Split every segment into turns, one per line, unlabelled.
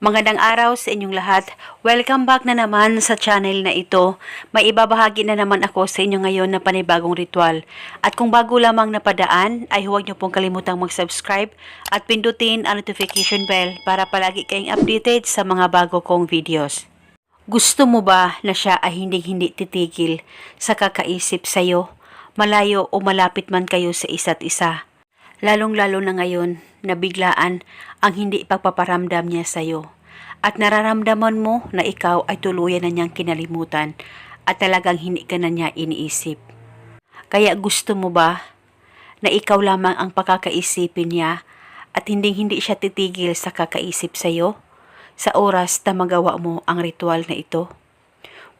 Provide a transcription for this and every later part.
Magandang araw sa inyong lahat. Welcome back na naman sa channel na ito. May ibabahagi na naman ako sa inyo ngayon na panibagong ritual. At kung bago lamang napadaan, ay huwag niyo pong kalimutang mag-subscribe at pindutin ang notification bell para palagi kayong updated sa mga bago kong videos. Gusto mo ba na siya ay hindi-hindi titigil sa kakaisip sa'yo, malayo o malapit man kayo sa isa't isa? Lalong-lalo na ngayon na biglaan ang hindi pagpaparamdam niya sa'yo. At nararamdaman mo na ikaw ay tuluyan na niyang kinalimutan at talagang hindi ka na niya iniisip. Kaya gusto mo ba na ikaw lamang ang pakakaisipin niya at hindi hindi siya titigil sa kakaisip sa'yo sa oras na magawa mo ang ritual na ito?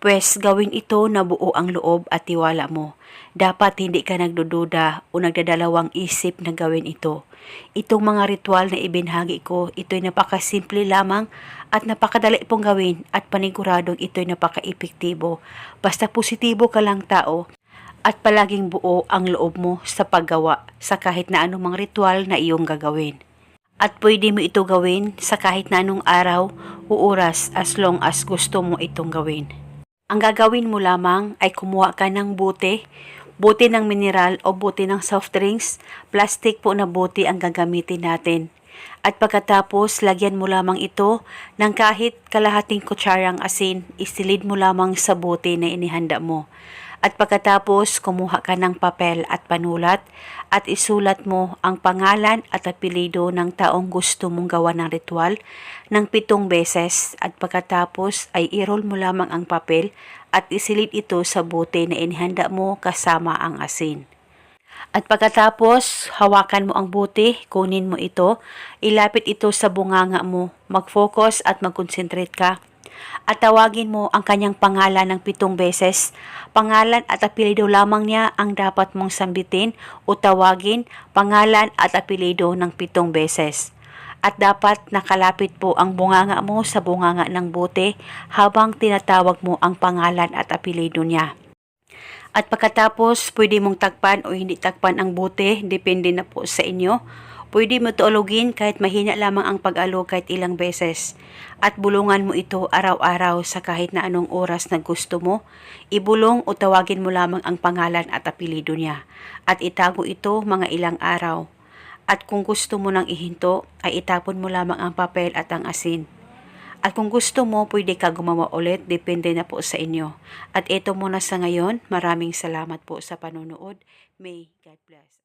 Pwes gawin ito na buo ang loob at tiwala mo. Dapat hindi ka nagdududa o nagdadalawang isip na gawin ito. Itong mga ritual na ibinahagi ko, ito'y napakasimple lamang at napakadali pong gawin at paniguradong ito'y napaka-epektibo. Basta positibo ka lang tao at palaging buo ang loob mo sa paggawa sa kahit na anumang ritual na iyong gagawin. At pwede mo ito gawin sa kahit na anong araw o oras as long as gusto mo itong gawin. Ang gagawin mo lamang ay kumuha ka ng bote, bote ng mineral o bote ng soft drinks, plastic po na bote ang gagamitin natin. At pagkatapos, lagyan mo lamang ito ng kahit kalahating kutsarang asin, isilid mo lamang sa bote na inihanda mo. At pagkatapos, kumuha ka ng papel at panulat at isulat mo ang pangalan at apelido ng taong gusto mong gawa ng ritual ng pitong beses at pagkatapos ay i-roll mo lamang ang papel at isilid ito sa bote na inihanda mo kasama ang asin. At pagkatapos, hawakan mo ang bote, kunin mo ito, ilapit ito sa bunganga mo, mag-focus at mag-concentrate ka at tawagin mo ang kanyang pangalan ng pitong beses. Pangalan at apelido lamang niya ang dapat mong sambitin o tawagin pangalan at apelido ng pitong beses. At dapat nakalapit po ang bunganga mo sa bunganga ng bote habang tinatawag mo ang pangalan at apelido niya. At pagkatapos, pwede mong takpan o hindi takpan ang bote, depende na po sa inyo. Pwede mo tuulugin kahit mahina lamang ang pag-alog kahit ilang beses. At bulungan mo ito araw-araw sa kahit na anong oras na gusto mo. Ibulong o tawagin mo lamang ang pangalan at apelido niya. At itago ito mga ilang araw. At kung gusto mo nang ihinto, ay itapon mo lamang ang papel at ang asin. At kung gusto mo, pwede ka gumawa ulit, depende na po sa inyo. At ito muna sa ngayon, maraming salamat po sa panonood. May God bless.